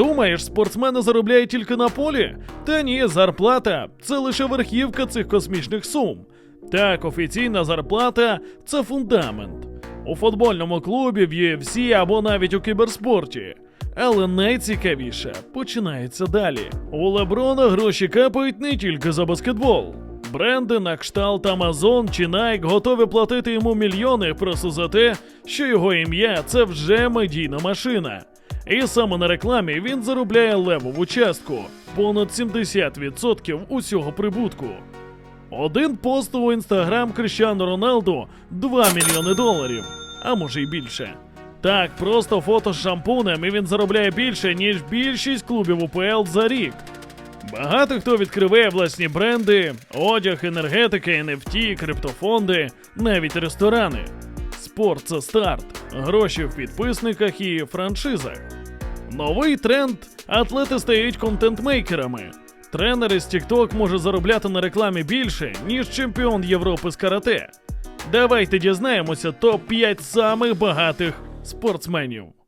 Думаєш, спортсмени заробляють тільки на полі? Та ні, зарплата це лише верхівка цих космічних сум. Так, офіційна зарплата це фундамент. У футбольному клубі, в UFC або навіть у кіберспорті. Але найцікавіше починається далі. У Леброна гроші капають не тільки за баскетбол. Бренди на кшталт Amazon чи Nike готові платити йому мільйони просто за те, що його ім'я це вже медійна машина. І саме на рекламі він заробляє левову частку понад 70% усього прибутку. Один пост у інстаграм Крищану Роналду 2 мільйони доларів, а може й більше. Так, просто фото з шампунем і він заробляє більше, ніж більшість клубів УПЛ за рік. Багато хто відкриває власні бренди, одяг, енергетика, NFT, криптофонди, навіть ресторани. Спорт це старт, гроші в підписниках і франшизах. Новий тренд атлети стають контент-мейкерами. Тренер із TikTok може заробляти на рекламі більше, ніж чемпіон Європи з карате. Давайте дізнаємося топ-5 самих багатих спортсменів.